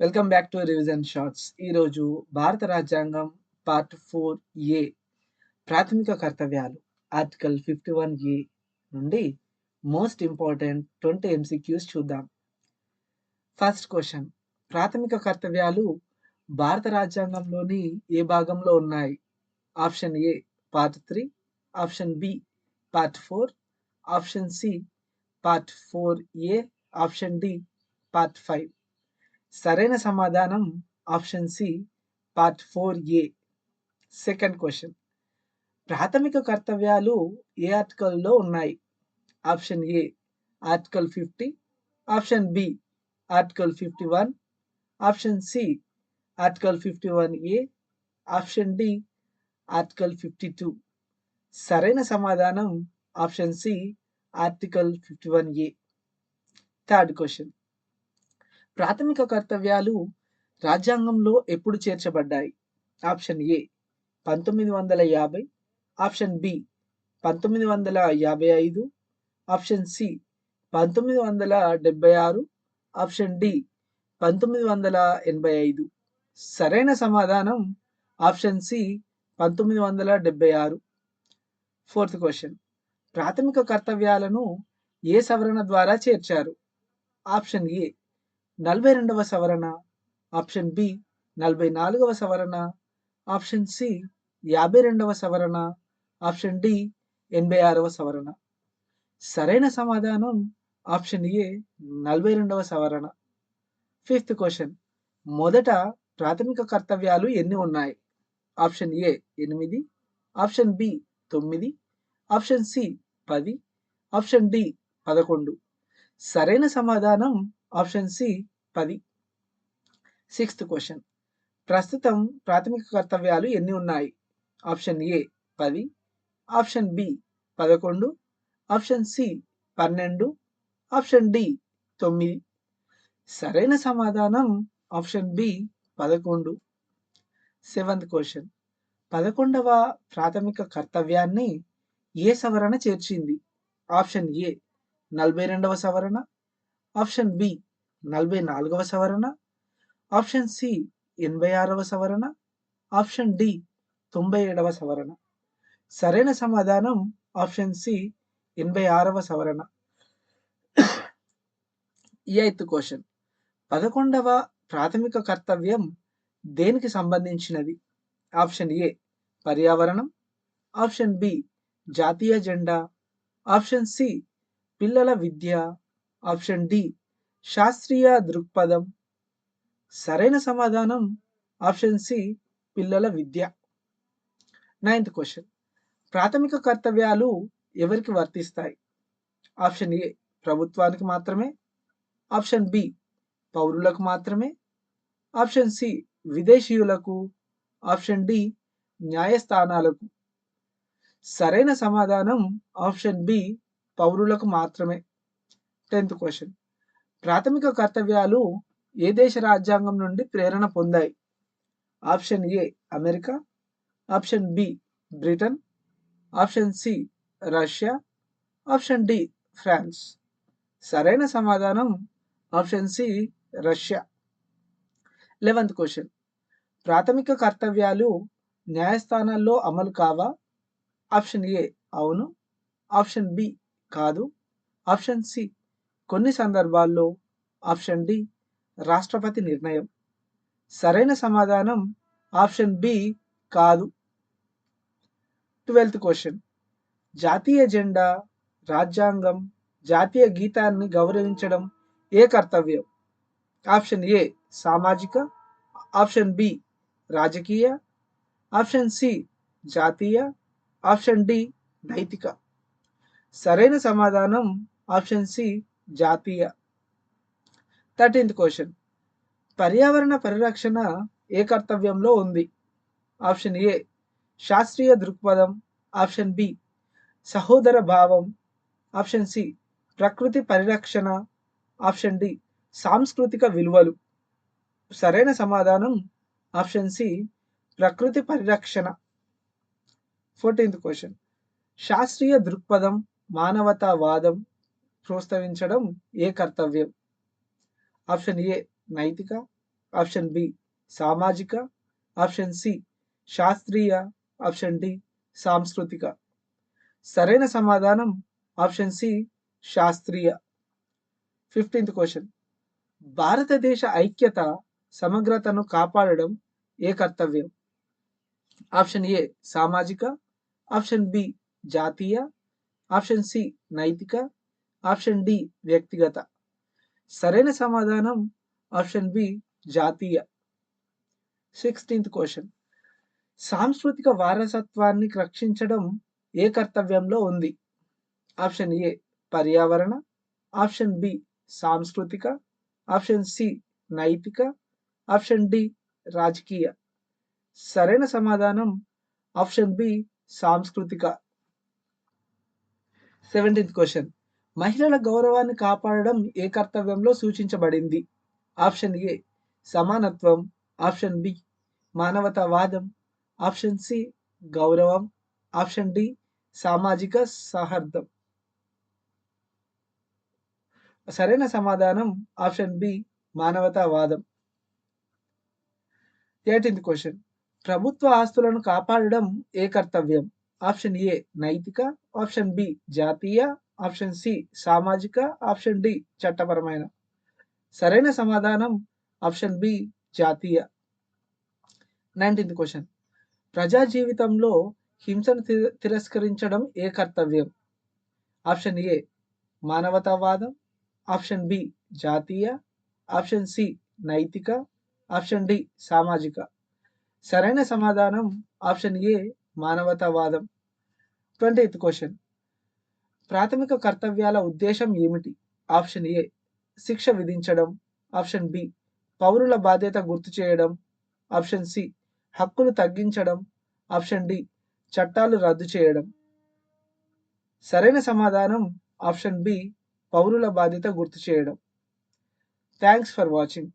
Welcome back to revision shorts. ఈరోజు భారత రాజ్యాంగం పార్ట్ ఫోర్ ఏ ప్రాథమిక కర్తవ్యాలు. ఆర్టికల్ ఫిఫ్టీ వన్ ఏ నుండి మోస్ట్ ఇంపార్టెంట్ ట్వంటీ ఎంసీక్యూస్ చూద్దాం. ఫస్ట్ క్వశ్చన్ ప్రాథమిక కర్తవ్యాలు భారత రాజ్యాంగంలోని ఏ భాగంలో ఉన్నాయి? Option A part three option B part four option C part four A option D part five. సరైన సమాధానం option C part four A. Second question. ప్రాథమిక కర్తవ్యాలు ఏ ఆర్టికల్లో ఉన్నాయి? Option A article fifty. Option B article fifty one. Option C article fifty one A. Option D article fifty two. సరైన సమాధానం option C article fifty one A. Third question. ప్రాథమిక కర్తవ్యాలు రాజ్యాంగంలో ఎప్పుడు చేర్చబడ్డాయి? ఆప్షన్ ఏ పంతొమ్మిది వందల యాభై. ఆప్షన్ బి పంతొమ్మిది వందల యాభై ఐదు. ఆప్షన్ సి పంతొమ్మిది వందల డెబ్బై ఆరు. ఆప్షన్ డి పంతొమ్మిది వందల ఎనభై ఐదు. సరైన సమాధానం ఆప్షన్ సి పంతొమ్మిది వందల డెబ్బై ఆరు. ఫోర్త్ క్వశ్చన్ ప్రాథమిక కర్తవ్యాలను ఏ సవరణ ద్వారా చేర్చారు? ఆప్షన్ ఏ నలభై రెండవ సవరణ. ఆప్షన్ బి నలభై నాలుగవ సవరణ. ఆప్షన్ సి యాభై రెండవ సవరణ. ఆప్షన్ డి ఎనభై ఆరవ సవరణ. సరైన సమాధానం ఆప్షన్ ఏ నలభై రెండవ సవరణ. Fifth question. మొదట ప్రాథమిక కర్తవ్యాలు ఎన్ని ఉన్నాయి? ఆప్షన్ ఏ ఎనిమిది. ఆప్షన్ బి తొమ్మిది. ఆప్షన్ సి పది. ఆప్షన్ డి పదకొండు. సరైన సమాధానం ఆప్షన్ సి పది. Sixth question. ప్రస్తుతం ప్రాథమిక కర్తవ్యాలు ఎన్ని ఉన్నాయి? ఆప్షన్ ఏ పది. ఆప్షన్ బి పదకొండు. ఆప్షన్ సి పన్నెండు. ఆప్షన్ డి తొమ్మిది. సరైన సమాధానం ఆప్షన్ బి పదకొండు. Seventh question. పదకొండవ ప్రాథమిక కర్తవ్యాన్ని ఏ సవరణ చేర్చింది? ఆప్షన్ ఏ నలభై రెండవ సవరణ ఆప్షన్ బి నలభై నాలుగవ సవరణ ఆప్షన్ సి ఎనభై ఆరవ సవరణ ఆప్షన్ డి తొంభై ఏడవ సవరణ. సరైన సమాధానం ఆప్షన్ సి ఎనభై ఆరవ సవరణ. Eighth question. పదకొండవ ప్రాథమిక కర్తవ్యం దేనికి సంబంధించినది? ఆప్షన్ ఏ పర్యావరణం ఆప్షన్ బి జాతీయ జెండా ఆప్షన్ సి పిల్లల విద్య ఆప్షన్ డి శాస్త్రీయ దృక్పథం. సరైన సమాధానం ఆప్షన్ సి పిల్లల విద్య. నైన్త్ క్వశ్చన్ ప్రాథమిక కర్తవ్యాలు ఎవరికి వర్తిస్తాయి? ఆప్షన్ ఏ ప్రభుత్వానికి మాత్రమే. ఆప్షన్ బి పౌరులకు మాత్రమే. ఆప్షన్ సి విదేశీయులకు. ఆప్షన్ డి న్యాయస్థానాలకు. సరైన సమాధానం ఆప్షన్ బి పౌరులకు మాత్రమే. Tenth question. ప్రాథమిక కర్తవ్యాలు ఏ దేశ రాజ్యాంగం నుండి ప్రేరణ పొందాయి? Option A America option B Britain option C Russia option D France. సరైన సమాధానం option C Russia. Eleventh question. ప్రాథమిక కర్తవ్యాలు న్యాయస్థానాల్లో అమలు కావా? ఆప్షన్ ఏ అవును ఆప్షన్ బి కాదు ఆప్షన్ సి కొన్ని సందర్భాల్లో ఆప్షన్ డి రాష్ట్రపతి నిర్ణయం. సరైన సమాధానం ఆప్షన్ బి కాదు. Twelfth question. జాతీయ జెండా రాజ్యాంగం జాతీయ గీతాన్ని గౌరవించడం ఏ కర్తవ్యం? ఆప్షన్ ఏ సామాజిక ఆప్షన్ బి రాజకీయ ఆప్షన్ సి జాతీయ ఆప్షన్ డి నైతిక. సరైన సమాధానం ఆప్షన్ సి జాతీయ. థర్టీన్త్ క్వశ్చన్ పర్యావరణ పరిరక్షణ ఏ కర్తవ్యంలో ఉంది? ఆప్షన్ ఏ శాస్త్రీయ దృక్పథం. ఆప్షన్ బి సహోదర భావం. ఆప్షన్ సి ప్రకృతి పరిరక్షణ. ఆప్షన్ డి సాంస్కృతిక విలువలు. సరైన సమాధానం. ఆప్షన్ సి ప్రకృతి పరిరక్షణ. ఫోర్టీన్త్ క్వశ్చన్ శాస్త్రీయ దృక్పథం మానవతావాదం. ప్రోత్సహించడం ఏ కర్తవ్యం? ఆప్షన్ ఏ నైతిక ఆప్షన్ బి సామాజిక ఆప్షన్ సి శాస్త్రీయ ఆప్షన్ డి సాంస్కృతిక. సరైన సమాధానం ఆప్షన్ సి శాస్త్రీయ. Fifteenth question. భారతదేశ ఐక్యత సమగ్రతను కాపాడడం ఏ కర్తవ్యం? ఆప్షన్ ఏ సామాజిక ఆప్షన్ బి జాతీయ ఆప్షన్ సి నైతిక ఆప్షన్ డి వ్యక్తిగత. సరైన సమాధానం ఆప్షన్ బి జాతీయ. Sixteenth question. సాంస్కృతిక వారసత్వాన్ని రక్షించడం ఏ కర్తవ్యంలో ఉంది? ఆప్షన్ ఏ పర్యావరణ ఆప్షన్ బి సాంస్కృతిక ఆప్షన్ సి నైతిక ఆప్షన్ డి రాజకీయ. సరైన సమాధానం ఆప్షన్ బి సాంస్కృతిక. Seventeenth question. మహిళల గౌరవాన్ని కాపాడడం ఏ కర్తవ్యంలో సూచించబడింది? ఆప్షన్ ఏ సమానత్వం. ఆప్షన్ బి మానవతావాదం. ఆప్షన్ సి గౌరవం. ఆప్షన్ డి సామాజిక సౌహార్దం. సరైన సమాధానం ఆప్షన్ బి మానవతావాదం. Eighteenth question. ప్రభుత్వ ఆస్తులను కాపాడడం ఏ కర్తవ్యం? ఆప్షన్ ఏ నైతిక. ఆప్షన్ బి జాతీయ. ఆప్షన్ సి సామాజిక ఆప్షన్ డి చట్టపరమైన. సరైన సమాధానం ఆప్షన్ బి జాతీయ. Nineteenth question. ప్రజా జీవితంలో హింసను తి- తిరస్కరించడం ఏ కర్తవ్యం? ఆప్షన్ ఏ మానవతావాదం ఆప్షన్ బి జాతీయ ఆప్షన్ సి నైతిక ఆప్షన్ డి సామాజిక. సరైన సమాధానం option A మానవతావాదం. Twenty eighth question. ప్రాథమిక కర్తవ్యాల ఉద్దేశం ఏమిటి? ఆప్షన్ ఏ శిక్ష విధించడం. ఆప్షన్ బి పౌరుల బాధ్యత గుర్తు చేయడం. ఆప్షన్ సి హక్కులు తగ్గించడం. ఆప్షన్ డి చట్టాలు రద్దు చేయడం. సరైన సమాధానం ఆప్షన్ బి పౌరుల బాధ్యత గుర్తు చేయడం. Thanks for watching